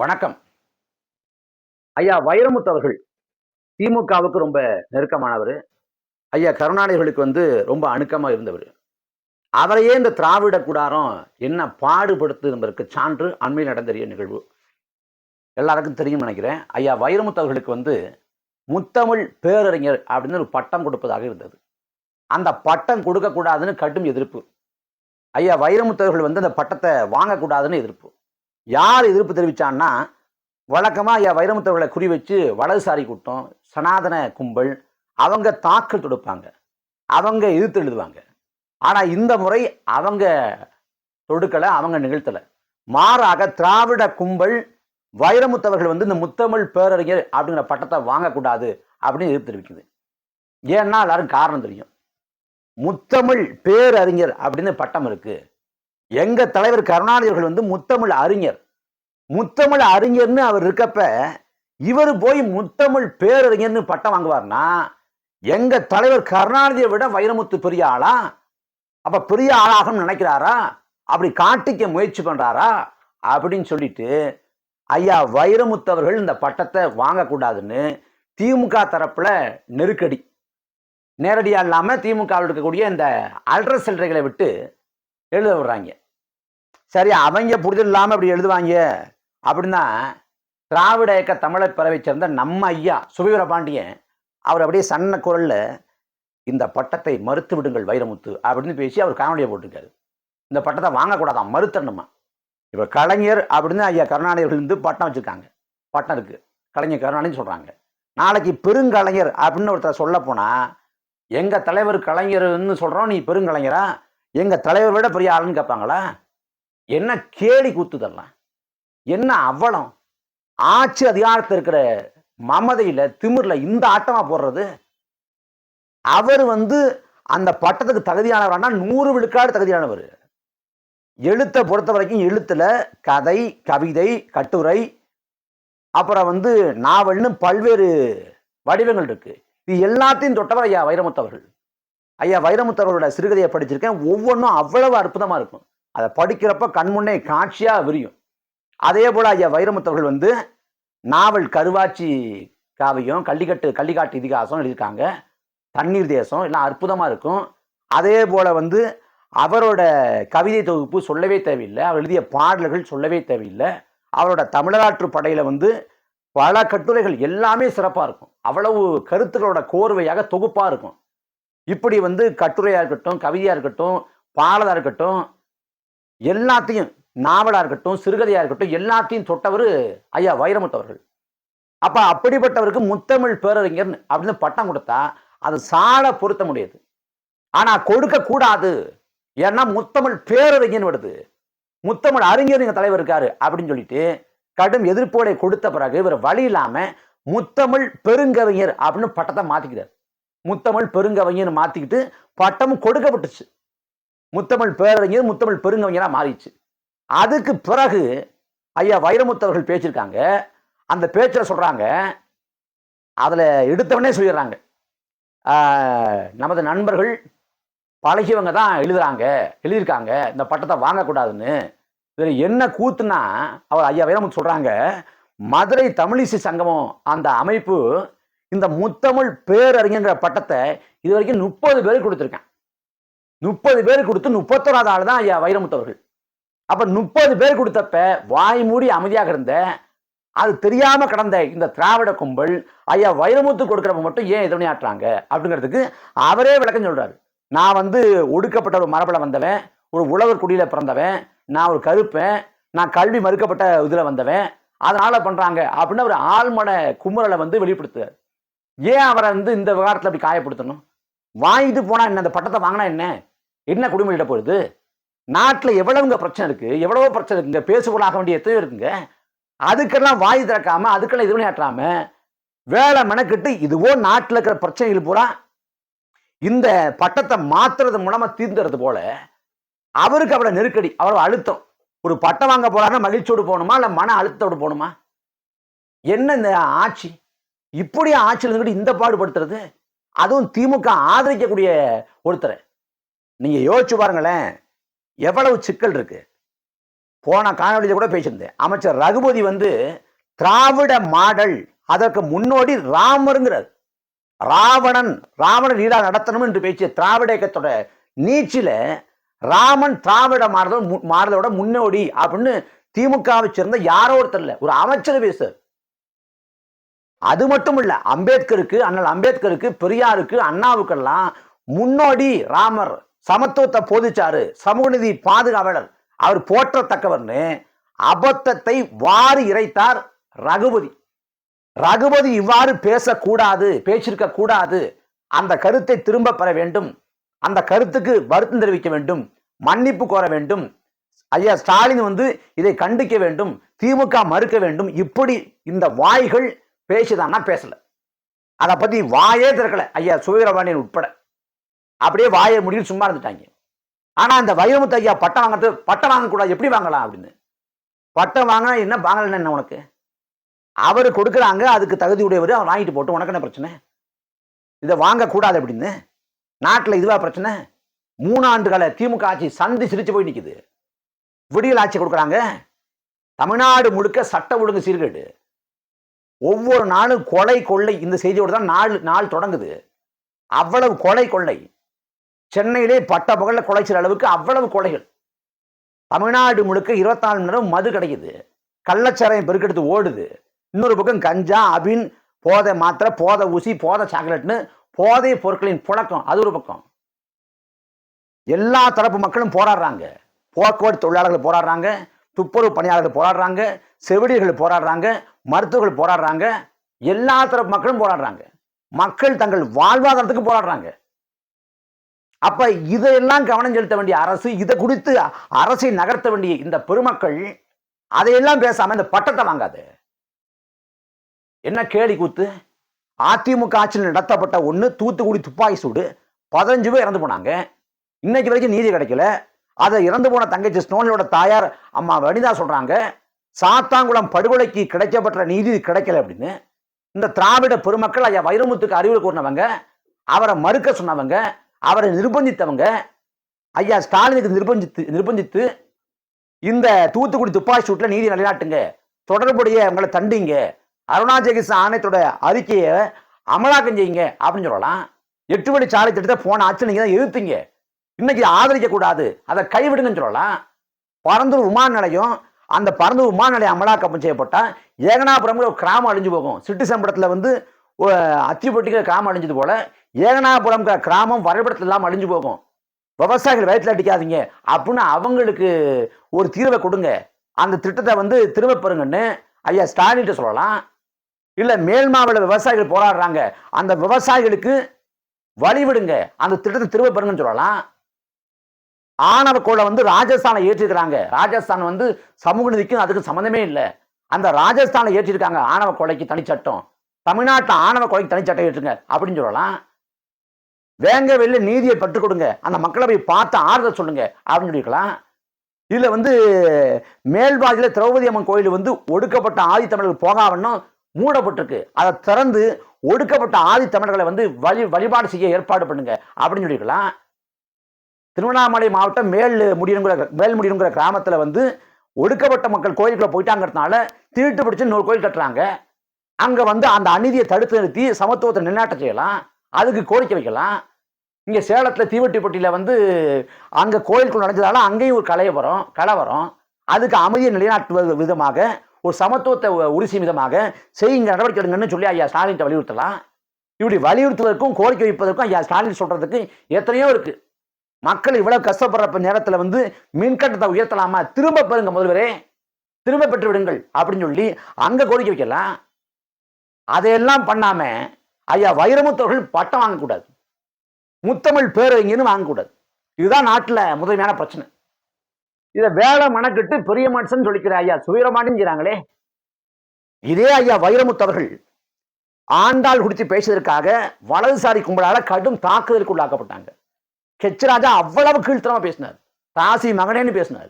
வணக்கம். ஐயா வைரமுத்து அவர்கள் திமுகவுக்கு ரொம்ப நெருக்கமானவர். ஐயா கருணாநிதிகளுக்கு வந்து ரொம்ப அணுக்கமாக இருந்தவர். அவரையே இந்த திராவிட கூடாரம் என்ன பாடுபடுத்து என்பதற்கு சான்று அண்மையில் நடந்தறிய நிகழ்வு. எல்லாருக்கும் தெரியும் நினைக்கிறேன். ஐயா வைரமுத்து அவர்களுக்கு வந்து முத்தமிழ் பேரறிஞர் அப்படின்னு ஒரு பட்டம் கொடுப்பதாக இருந்தது. அந்த பட்டம் கொடுக்கக்கூடாதுன்னு கடும் எதிர்ப்பு. ஐயா வைரமுத்தவர்கள் வந்து அந்த பட்டத்தை வாங்கக்கூடாதுன்னு எதிர்ப்பு. யார் எதிர்ப்பு தெரிவித்தான்னா வழக்கமாக ஐயா வைரமுத்தவர்களை குறி வச்சு வலதுசாரி கூட்டம் சனாதன கும்பல் அவங்க தாக்கல் தொடுப்பாங்க. அவங்க எதிர்த்து எழுதுவாங்க. ஆனால் இந்த முறை அவங்க தொடுக்கலை அவங்க நிகழ்த்தலை. மாறாக திராவிட கும்பல் வைரமுத்தவர்கள் வந்து இந்த முத்தமிழ் பேரறிஞர் அப்படிங்கிற பட்டத்தை வாங்கக்கூடாது அப்படின்னு எதிர்ப்பு தெரிவிக்குது. ஏன்னா எல்லாரும் காரணம் தெரியும். முத்தமிழ் பேரறிஞர் அப்படின்னு பட்டம் இருக்குது எங்க தலைவர் கருணாநிதிகள் வந்து முத்தமிழ் அறிஞர். முத்தமிழ் அறிஞர்னு அவர் இருக்கப்ப இவர் போய் முத்தமிழ் பேரறிஞர்னு பட்டம் வாங்குவார்னா எங்க தலைவர் கருணாநிதியை விட வைரமுத்து பெரிய ஆளா? அப்ப பெரிய ஆளாகணும்னு நினைக்கிறாரா? அப்படி காட்டிக்க முயற்சி பண்றாரா? அப்படின்னு சொல்லிட்டு ஐயா வைரமுத்து அவர்கள் இந்த பட்டத்தை வாங்கக்கூடாதுன்னு திமுக தரப்புல நெருக்கடி. நேரடியாக இல்லாமல் திமுகவில் இருக்கக்கூடிய இந்த அல்ட்ர சில்லறைகளை விட்டு எழுத விடுறாங்க. சரி அவங்க புரிதல் இல்லாமல் இப்படி எழுதுவாங்க. அப்படின்னா திராவிட இயக்க தமிழர் பறவை சேர்ந்த நம்ம ஐயா சுபீர பாண்டியன் அவர் அப்படியே சன்ன குரலில் இந்த பட்டத்தை மறுத்து விடுங்கள் வைரமுத்து அப்படின்னு பேசி அவர் காணொலியை போட்டிருக்காரு. இந்த பட்டத்தை வாங்கக்கூடாதான் மறுத்தணுமா இப்போ கலைஞர் அப்படின்னு ஐயா கருணாநிதிகள் இருந்து பட்டம் வச்சுருக்காங்க. பட்டம் இருக்குது கலைஞர் கருணாநிதி சொல்கிறாங்க நாளைக்கு பெருங்கலைஞர் அப்படின்னு ஒருத்தர் சொல்ல போனால் எங்கள் தலைவர் கலைஞர்னு சொல்கிறோம் நீ பெருங்கலைஞரா? எங்கள் தலைவர் விட பெரிய ஆளுன்னு கேட்பாங்களா? என்ன கேலி கூத்துதெல்லாம்? என்ன அவலம்? ஆட்சி அதிகாரத்தில் இருக்கிற மமதையில் திமிரில் இந்த ஆட்டமாக போடுறது? அவர் வந்து அந்த பட்டத்துக்கு தகுதியானவரானா நூறு விழுக்காடு தகுதியானவர். எழுத்தை பொறுத்த வரைக்கும் எழுத்துல கதை கவிதை கட்டுரை அப்புறம் வந்து நாவல்னு பல்வேறு வடிவங்கள் இருக்கு. இது எல்லாத்தையும் தொட்டவர் ஐயா வைரமுத்தவர்கள் ஐயா வைரமுத்தவர்களோட சிறுகதையை படிச்சிருக்கேன். ஒவ்வொன்றும் அவ்வளவு அற்புதமாக இருக்கும். அதை படிக்கிறப்ப கண்முன்னே காட்சியாக விரியும். அதே போல ஐயா வைரமுத்தவர்கள் வந்து நாவல் கருவாச்சி காவியம் கள்ளிக்கட்டு கள்ளிக்காட்டு இதிகாசம் எழுதியிருக்காங்க. தண்ணீர் தேசம் எல்லாம் அற்புதமாக இருக்கும். அதே போல் வந்து அவரோட கவிதை தொகுப்பு சொல்லவே தேவையில்லை. அவர் எழுதிய பாடல்கள் சொல்லவே தேவையில்லை. அவரோட தமிழராற்று படையில் வந்து பல கட்டுரைகள் எல்லாமே சிறப்பாக இருக்கும். அவ்வளவு கருத்துக்களோட கோர்வையாக தொகுப்பாக இருக்கும். இப்படி வந்து கட்டுரையாக இருக்கட்டும் கவிதையாக இருக்கட்டும் பாடலாக இருக்கட்டும் எல்லாத்தையும் நாவலாக இருக்கட்டும் சிறுகதையாக இருக்கட்டும் எல்லாத்தையும் தொட்டவர் ஐயா வைரமுத்தவர்கள் அப்போ அப்படிப்பட்டவருக்கு முத்தமிழ் பேரறிஞர் அப்படின்னு பட்டம் கொடுத்தா அது சால பொருத்த முடியாது. ஆனால் கொடுக்க கூடாது. ஏன்னா முத்தமிழ் பேரறிஞர் வருது. முத்தமிழ் அறிஞர் எங்கள் தலைவர் இருக்காரு அப்படின்னு சொல்லிட்டு கடும் எதிர்ப்போடை கொடுத்த பிறகு இவர் வழி இல்லாம முத்தமிழ் பெருங்கவிஞர் அப்படின்னு பட்டத்தை மாத்திக்கிறார் முத்தமிழ் பெருங்கவிஞர் மாத்திக்கிட்டு பட்டமும் கொடுக்கப்பட்டுச்சு. முத்தமிழ் பேரறிஞர் முத்தமிழ் பெருங்கவிஞராக மாறிச்சு அதுக்கு பிறகு ஐயா வைரமுத்தவர்கள் பேச்சிருக்காங்க அந்த பேச்சில் சொல்கிறாங்க அதில் எடுத்தவனே சொல்லிடுறாங்க. நமது நண்பர்கள் பழகியவங்க தான் எழுதுறாங்க எழுதியிருக்காங்க. இந்த பட்டத்தை வாங்கக்கூடாதுன்னு. இதில் என்ன கூத்துனா அவர் ஐயா வைரமுத்து சொல்கிறாங்க மதுரை தமிழிசை சங்கமம் அந்த அமைப்பு இந்த முத்தமிழ் பேரறிஞங்கிற பட்டத்தை இது வரைக்கும் முப்பது பேருக்கு கொடுத்துருக்கேன். முப்பது பேர் கொடுத்து முப்பத்தோராது ஆள் தான் ஐயா வைரமுத்து அப்போ முப்பது பேர் கொடுத்தப்ப வாய் மூடி அமைதியாக இருந்த அது தெரியாம கடந்த இந்த திராவிட கும்பல் ஐயா வைரமுத்து கொடுக்குறப்ப மட்டும் ஏன் எதிர்வினையாற்றுறாங்க அப்படிங்கிறதுக்கு அவரே விளக்கம் சொல்றாரு. நான் வந்து ஒடுக்கப்பட்ட ஒரு மரபில் வந்தவன் ஒரு உழவர் குடியில பிறந்தவன் நான் ஒரு கருப்பேன் நான் கல்வி மறுக்கப்பட்ட இதில் வந்தவன் அதனால பண்றாங்க அப்படின்னு ஒரு ஆழ்மன குமுறலை வந்து வெளிப்படுத்துறாரு. ஏன் அவரை வந்து இந்த விவகாரத்தில் அப்படி காயப்படுத்தணும்? வாங்கிட்டு போனா என்ன? அந்த பட்டத்தை வாங்கினா என்ன? என்ன குடும்பம் போகுது நாட்டில் எவ்வளவுங்க பிரச்சனை இருக்கு? எவ்வளவோ பிரச்சனை இருக்குங்க. பேசுபொருளாக வேண்டிய எத்தனையோ இருக்குங்க. அதுக்கெல்லாம் வாய் திறக்காம அதுக்கெல்லாம் இது விளையாட்டாம வேலை மெனக்கிட்டு இதுவோ நாட்டில் இருக்கிற பிரச்சனைகள் பூரா இந்த பட்டத்தை மாத்துறது மூலமா தீர்ந்துறது போல அவருக்கு அவ்வளவு நெருக்கடி அவ்வளவு அழுத்தம். ஒரு பட்டம் வாங்க போறாருன்னா மகிழ்ச்சியோடு போகணுமா? இல்லை மன அழுத்தத்தோடு போகணுமா? என்ன இந்த ஆட்சி? இப்படி ஆட்சியில் இருந்துட்டு இந்த பாடுபடுத்துறது? அதுவும் திமுக ஆதரிக்கக்கூடிய ஒருத்தரை. நீங்க யோசிச்சு பாருங்களேன். எவ்வளவு சிக்கல் இருக்கு. போன காணொலியில் கூட பேசியிருந்தேன். அமைச்சர் ரகுபதி வந்து திராவிட மாடல் அதற்கு முன்னோடி ராமருங்கிறார். ராவணன் ராவண லீலா நடத்தணும் என்று பேசிய திராவிட இயக்கத்தோட நீச்சில ராமன் திராவிட மாடல் மு- மாடலோட முன்னோடி அப்படின்னு திமுகவை சேர்ந்த யாரோ ஒருத்தர் இல்லை ஒரு அமைச்சர் பேசு அது மட்டும் இல்லை அம்பேத்கருக்கு அண்ணல் அம்பேத்கருக்கு பெரியாருக்கு அண்ணாவுக்கெல்லாம் முன்னோடி ராமர். சமத்துவத்தை போதிச்சாரு. சமூகநீதி பாதுகாவலர். அவர் போற்றத்தக்கவர்னு அபத்தத்தை வாரி இறைத்தார் ரகுபதி. ரகுபதி இவ்வாறு பேசக்கூடாது பேசியிருக்க கூடாது. அந்த கருத்தை திரும்ப பெற வேண்டும். அந்த கருத்துக்கு வருத்தம் தெரிவிக்க வேண்டும். மன்னிப்பு கோர வேண்டும். ஐயா ஸ்டாலின் வந்து இதை கண்டிக்க வேண்டும். திமுக மறுக்க வேண்டும். இப்படி இந்த வாய்கள் பேசுதான்னா பேசல. அதை பத்தி வாயே திறக்கல. ஐயா சுவீரபாண்டியன் உட்பட. அப்படியே வாயை முடிவில் சும்மா இருந்துட்டாங்க. ஆனால் அந்த வைரமுத்து ஐயா பட்டம் வாங்குறது பட்டம் வாங்கக்கூடாது எப்படி வாங்கலாம் அப்படின்னு. பட்டம் வாங்கினா என்ன வாங்கலன்னு என்ன உனக்கு? அவர் கொடுக்குறாங்க அதுக்கு தகுதி உடையவர் அவர் வாங்கிட்டு போட்டு உனக்கு என்ன பிரச்சனை? இதை வாங்கக்கூடாது அப்படின்னு. நாட்டில் இதுவாக பிரச்சனை? மூணாண்டுகளை திமுக ஆட்சி சந்தி சிரித்து போய் நிற்குது விடியல் ஆட்சி கொடுக்குறாங்க. தமிழ்நாடு முழுக்க சட்ட ஒழுங்கு சீர்கேடு. ஒவ்வொரு நாளும் கொலை கொள்ளை இந்த செய்தியோடு தான் நாள் நாள் தொடங்குது. அவ்வளவு கொலை கொள்ளை. சென்னையிலே பட்ட பகல்ல கொலை அளவுக்கு அவ்வளவு கொலைகள். தமிழ்நாடு முழுக்க இருபத்தாலு மணி நேரம் மது கிடைக்குது. கள்ளச்சாராயம் பெருக்கெடுத்து ஓடுது. இன்னொரு பக்கம் கஞ்சா அபின் போதை மாத்திரை போதை ஊசி போதை சாக்லேட்னு போதை பொருட்களின் புழக்கம். அது ஒரு பக்கம். எல்லா தரப்பு மக்களும் போராடுறாங்க. போக்குவரத்து தொழிலாளர்கள் போராடுறாங்க. துப்புரவு பணியாளர்கள் போராடுறாங்க. செவிலியர்கள் போராடுறாங்க. மருத்துவர்கள் போராடுறாங்க. எல்லா தரப்பு மக்களும் போராடுறாங்க. மக்கள் தங்கள் வாழ்வாதாரத்துக்கு போராடுறாங்க. அப்ப இதையெல்லாம் கவனம் செலுத்த வேண்டிய அரசு இதை குறித்து அரசை நகர்த்த வேண்டிய இந்த பெருமக்கள் அதையெல்லாம் பேசாம இந்த பட்டத்தை வாங்காது. என்ன கேலி கூத்து? அதிமுக ஆட்சியில் நடத்தப்பட்ட ஒன்று தூத்துக்குடி துப்பாக்கி சூடு பதினஞ்சு பேர் இறந்து போனாங்க. இன்னைக்கு வரைக்கும் நீதி கிடைக்கல. அதை இறந்து போன தங்கச்சி ஸ்னோனியோட தாயார் அம்மா வனிதா சொல்றாங்க சாத்தாங்குளம் படுகொலைக்கு கிடைக்கப்பட்ட நீதி கிடைக்கல அப்படின்னு. இந்த திராவிட பெருமக்கள் ஐயா வைரமுத்துக்கு அறிவுரை கூறினவங்க அவரை மறுக்க சொன்னவங்க அவரை நிர்பந்தித்தவங்க ஐயா ஸ்டாலினுக்கு நிர்பந்தித்து நிர்பந்தித்து இந்த தூத்துக்குடி துப்பாக்கி சூட்டில் நீதி நிலைநாட்டுங்க. தொடர்புடைய உங்களை தண்டிங்க. அருணாச்சல ஆணையத்தோட அறிக்கையை அமலாக்கம் செய்யுங்க அப்படின்னு சொல்லலாம். எட்டு வழி சாலை திட்டத்தை போன ஆட்சி நீங்கள் தான் எதிர்த்தீங்க. இன்னைக்கு ஆதரிக்க கூடாது. அதை கைவிடுங்கன்னு சொல்லலாம். பரந்தூர் விமான நிலையம் அந்த பரந்தூர் விமான நிலையம் அமலாக்கம் செய்யப்பட்டால் ஏகனாபுரம்ங்கிற ஒரு கிராமம் அழிஞ்சு போகும். சிட்டிசம்படத்தில் வந்து அத்திப்பட்டிக்கிற கிராமம் அழிஞ்சது போல ஏகனாபுரம்ங்கிற கிராமம் வரைபடத்தில் இல்லாமல் அழிஞ்சு போகும். விவசாயிகள் வயிற்றுல அடிக்காதீங்க அப்படின்னு அவங்களுக்கு ஒரு தீர்வை கொடுங்க. அந்த திட்டத்தை வந்து திரும்ப பெறுங்கன்னு ஐயா ஸ்டாலின்ட்ட சொல்லலாம். இல்லை மேல் மாவட்ட விவசாயிகள் போராடுறாங்க. அந்த விவசாயிகளுக்கு வழிவிடுங்க அந்த திட்டத்தை திரும்ப பெறுங்கன்னு சொல்லலாம். ஆணவ வந்து ராஜஸ்தானை ஏற்றிருக்கிறாங்க. ராஜஸ்தான் வந்து சமூக நிதிக்கும் அதுக்கு சம்மந்தமே இல்லை. அந்த ராஜஸ்தானை ஏற்றிருக்காங்க ஆணவ கொலைக்கு தனிச்சட்டம். தமிழ்நாட்டில் ஆணவ கொலைக்கு தனிச்சட்டை ஏற்றுங்க அப்படின்னு சொல்லலாம். வேங்க வெளில நீதியை பெற்றுக் கொடுங்க. அந்த மக்களை போய் பார்த்து ஆறுதல் சொல்லுங்க அப்படின்னு சொல்லிக்கலாம் இதில் வந்து மேல்வாதியில திரௌபதி அம்மன் கோயில் வந்து ஒடுக்கப்பட்ட ஆதி தமிழர்கள் போகாவண்ணும் மூடப்பட்டிருக்கு. அதை திறந்து ஒடுக்கப்பட்ட ஆதி தமிழர்களை வந்து வழி வழிபாடு செய்ய ஏற்பாடு பண்ணுங்க அப்படின்னு சொல்லிக்கலாம் திருவண்ணாமலை மாவட்டம் மேல் முடியுங்கிற மேல் முடியுங்கிற கிராமத்தில் வந்து ஒடுக்கப்பட்ட மக்கள் கோயிலுக்குள்ளே போயிட்டாங்கிறதுனால திருட்டு பிடிச்சி இன்னொரு கோயில் கட்டுறாங்க. அங்க வந்து அந்த அநீதியை தடுத்து நிறுத்தி சமத்துவத்தை நிலைநாட்ட செய்யலாம். அதுக்கு கோரிக்கை வைக்கலாம். இங்க சேலத்துல தீவட்டிப்பட்டியில வந்து அங்க கோயிலுக்குள் நடந்ததால அங்கேயும் ஒரு கலைவரம் கலவரம் அதுக்கு அமைதியை நிலைநாட்டுவது விதமாக ஒரு சமத்துவத்தை உ- விதமாக செய்யுங்க நடவடிக்கை எடுங்கன்னு சொல்லி ஐயா ஸ்டாலின் வலியுறுத்தலாம். இப்படி வலியுறுத்துவதற்கும் கோரிக்கை வைப்பதற்கும் ஐயா ஸ்டாலின் சொல்றதுக்கு எத்தனையோ இருக்கு. மக்கள் இவ்வளவு கஷ்டப்படுற நேரத்துல வந்து மின்கட்டத்தை உயர்த்தலாமா? திரும்ப பெறுங்க முதல்வரே. திரும்ப பெற்று விடுங்கள் அப்படின்னு சொல்லி அங்க கோரிக்கை வைக்கலாம். அதையெல்லாம் பண்ணாம ஐயா வைரமுத்தவர்கள் பட்டம் வாங்கக்கூடாது. முத்தமிழ் பேரவைங்கன்னு வாங்கக்கூடாது. இதுதான் நாட்டில் முதன்மையான பிரச்சனை. இதை வேலை மனக்கெட்டு பெரிய மனுஷன் சொல்லிக்கிற ஐயா சுவீரமாண்டின்னு இதே ஐயா வைரமுத்தவர்கள் ஆண்டாள் குடித்து பேசியதற்காக வலதுசாரி கும்பலால் கடும் தாக்குதலுக்கு உள்ளாக்கப்பட்டாங்க. கெச்சராஜா அவ்வளவு கீழ்த்தனமா பேசினார். தாசி மகனேன்னு பேசினார்.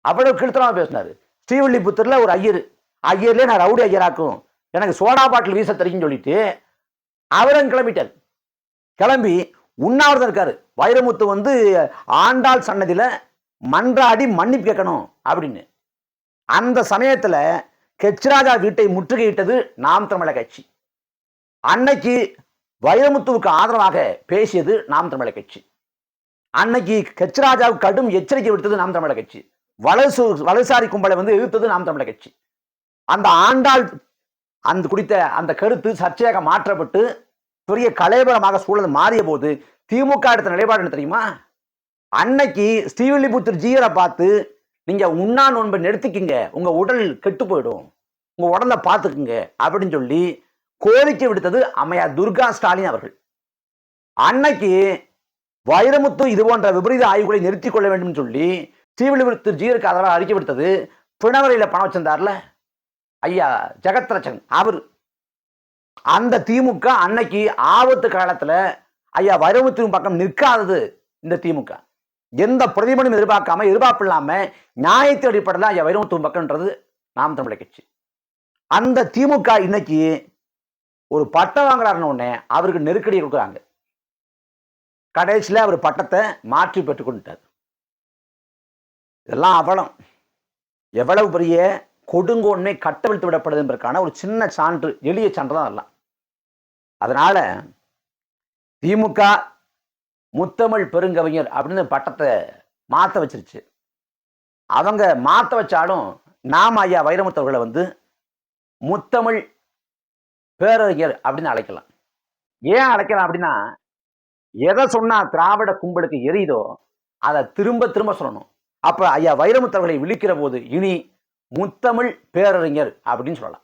அவ்வளவு கீழ்த்தனமா பேசினார். ஸ்ரீவில்லிபுத்தூர்ல ஒரு ஐயர். ஐயர்லேயே நான் ரவுடி ஐயராக்கும். எனக்கு சோடா பாட்டில் வீச தெரியும்னு சொல்லிட்டு அவரும் கிளம்பிட்டார். கிளம்பி உண்ணாவிரதம் இருக்காரு. வைரமுத்து வந்து ஆண்டாள் சன்னதியில் மன்றாடி மன்னிப்பு கேட்கணும் அப்படின்னு. அந்த சமயத்தில் கெச்ராஜா வீட்டை முற்றுகையிட்டது நாம் தமிழக கட்சி. அன்னைக்கு வைரமுத்துவுக்கு ஆதரவாக பேசியது நாம் தமிழக கட்சி. அன்னைக்கு கெச்ராஜாவுக்கு கடும் எச்சரிக்கை விடுத்தது நாம் தமிழக கட்சி. வலசு வலதுசாரி கும்பலை வந்து எதிர்த்தது நாம் தமிழக கட்சி. அந்த ஆண்டாள் அந்த குறித்த அந்த கருத்து சர்ச்சையாக மாற்றப்பட்டு பெரிய கலைபரமாக சூழல் மாறிய போது திமுக எடுத்த நிலைப்பாடு என்ன தெரியுமா? அன்னைக்கு ஸ்ரீவில்லிபுத்தூர் ஜீயரை பார்த்து நீங்க உண்ணா நோன்பை நிறுத்திக்கிங்க உங்க உடல் கெட்டு போயிடும் உங்க உடலை பார்த்துக்குங்க அப்படின்னு சொல்லி கோரிக்கை விடுத்தது அம்மையார் துர்கா ஸ்டாலின் அவர்கள். அன்னைக்கு வைரமுத்து இது போன்ற விபரீத ஆய்வுகளை நிறுத்திக் கொள்ள வேண்டும் சொல்லி ஸ்ரீவில்லிபுத்தூர் ஜீயருக்கு அதனால் அறிக்கை விடுத்தது. பிணவரையில பணம் வச்சிருந்தார்ல? ஐயா ஜெகத்ரட்சன் அவர். அந்த திமுக அன்னைக்கு ஆபத்து காலத்தில் ஐயா வைரமுத்துவின் பக்கம் நிற்காதது இந்த திமுக. எந்த பிரதிபலனும் எதிர்பார்க்காம எதிர்பார்ப்பு இல்லாமல் நியாயத்தின் அடிப்படையில் ஐயா வைரமுத்துவின் பக்கம்ன்றது நாம் தமிழை கட்சி. அந்த திமுக இன்னைக்கு ஒரு பட்டம் வாங்குறாருன்னு உடனே அவருக்கு நெருக்கடி கொடுக்குறாங்க. கடைசியில் அவர் பட்டத்தை மாற்றி பெற்றுக்கொண்டுட்டார் இதெல்லாம் அவலம். எவ்வளவு பெரிய கொடுங்கோன்மை கட்டவிழ்த்து விடப்படுது என்பதற்கான ஒரு சின்ன சான்று எளிய சான்று தான் அதெல்லாம். அதனால திமுக முத்தமிழ் பெருங்கவிஞர் அப்படின்னு பட்டத்தை மாற்ற வச்சிருச்சு. அவங்க மாற்ற வச்சாலும் நாம் ஐயா வைரமுத்தவர்களை வந்து முத்தமிழ் பேரறிஞர் அப்படின்னு அழைக்கலாம். ஏன் அழைக்கலாம் அப்படின்னா எதை சொன்னா திராவிட கும்பலுக்கு எரியுதோ அதை திரும்ப திரும்ப சொல்லணும். அப்போ ஐயா வைரமுத்தவர்களை விழிக்கிற போது இனி முத்தமிழ் பேரறிஞர் அப்படின்னு சொல்லலாம்.